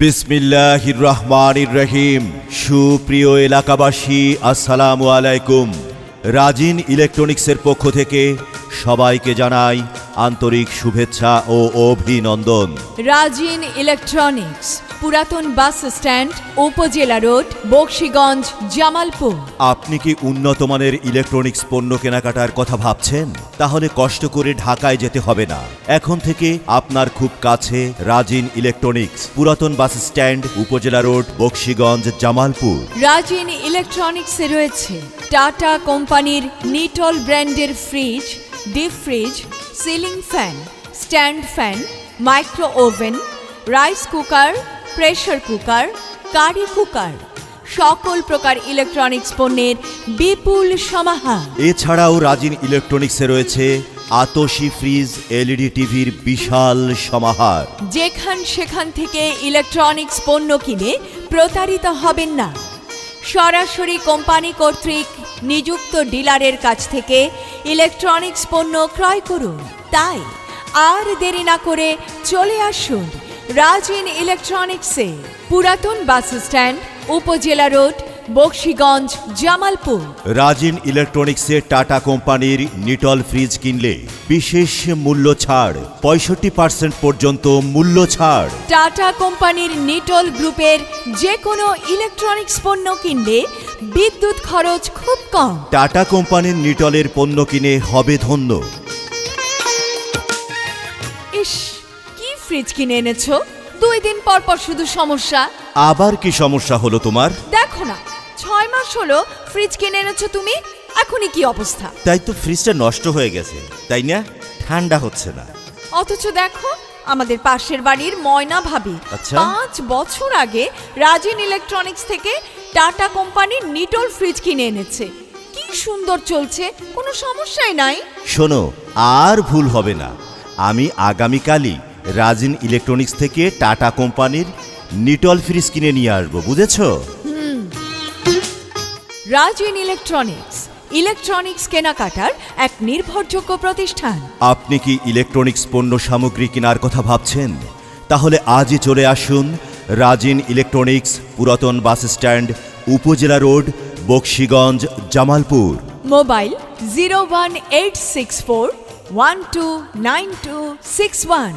বিসমিল্লাহির রহমানির রহিম। সুপ্রিয় এলাকাবাসী, আসসালামু আলাইকুম। রাজিন ইলেকট্রনিক্সের পক্ষ থেকে সবাইকে জানাই আন্তরিক শুভেচ্ছা ও অভিনন্দন। রাজিন ইলেকট্রনিক্স। পুরাতন বাস স্ট্যান্ড উপজেলা রোড বক্সিগঞ্জ জামালপুর। আপনি কি উন্নত মানের ইলেকট্রনিক্স পণ্য কেনাকাটার কথা ভাবছেন? তাহলে কষ্ট করে ঢাকায় যেতে হবে না। এখন থেকে আপনার খুব কাছে রাজিন ইলেকট্রনিক্স পুরাতন বাস স্ট্যান্ড উপজেলা রোড বক্সিগঞ্জ জামালপুর। রাজিন ইলেকট্রনিক্সে রয়েছে টাটা কোম্পানির নিটল ব্র্যান্ডের fridge deep fridge ceiling fan stand fan micro oven rice cooker pressure cooker curry cooker সকল প্রকার ইলেকট্রনিক্স পণ্যের বিপুল সমাহার। এছাড়াও রাজিন ইলেকট্রনিক্সে রয়েছে আতসি ফ্রিজ এলইডি টিভির বিশাল সমাহার। যেখান সেখান থেকে ইলেকট্রনিক্স পণ্য কিনে প্রতারিত হবেন না। সরাসরি কোম্পানি কর্তৃক নিযুক্ত ডিলারের কাছ থেকে ইলেকট্রনিক্স পণ্য ক্রয় করুন। তাই আর দেরি না করে চলে আসুন রাজিন ইলেকট্রনিক্সে পুরাতন বাস স্ট্যান্ড উপজেলা রোড বক্সিগঞ্জ জামালপুর। রাজিন ইলেকট্রনিক্সে টাটা কোম্পানির নিটল ফ্রিজ কিনলে বিশেষ মূল্য ছাড় পঁয়ষট্টি পার্সেন্ট পর্যন্ত মূল্য ছাড়। টাটা কোম্পানির নিটল গ্রুপের যে কোনো ইলেকট্রনিক্স পণ্য কিনলে বিদ্যুৎ খরচ খুব কম। টাটা কোম্পানির নিটলের পণ্য কিনে হবে ধন্য। ইস ফ্রিজ কিনে এনেছো? দুই দিন পর পর শুধু সমস্যা। আবার কি সমস্যা হলো তোমার? দেখো না ছয় মাস হলো ফ্রিজ কিনে এনেছো তুমি এখনই কি অবস্থা? তাই তো ফ্রিজটা নষ্ট হয়ে গেছে তাই না? ঠান্ডা হচ্ছে না। অথচ দেখো আমাদের পাশের বাড়ির ময়না ভাবি আচ্ছা। পাঁচ বছর আগে রাজিন ইলেকট্রনিক্স থেকে টাটা কোম্পানির নিটল ফ্রিজ কিনে এনেছে। কি সুন্দর চলছে কোনো সমস্যাই নাই? শোনো আর ভুল হবে না। আমি আগামীকালই রাজিন ইলেকট্রনিক্স থেকে টাটা কোম্পানির নিটল ফ্রিজ কিনে নিয়ে আসব বুঝেছ? রাজিন ইলেকট্রনিক্স ইলেকট্রনিক্স কেনাকাটার এক নির্ভরযোগ্য প্রতিষ্ঠান। আপনি কি ইলেকট্রনিক্স পণ্য সামগ্রী কেনার কথা ভাবছেন? তাহলে আজই চলে আসুন রাজিন ইলেকট্রনিক্স পুরাতন বাস স্ট্যান্ড উপজেলা road Bakshiganj Jamalpur. Mobile zero one eight six four one two nine two six one.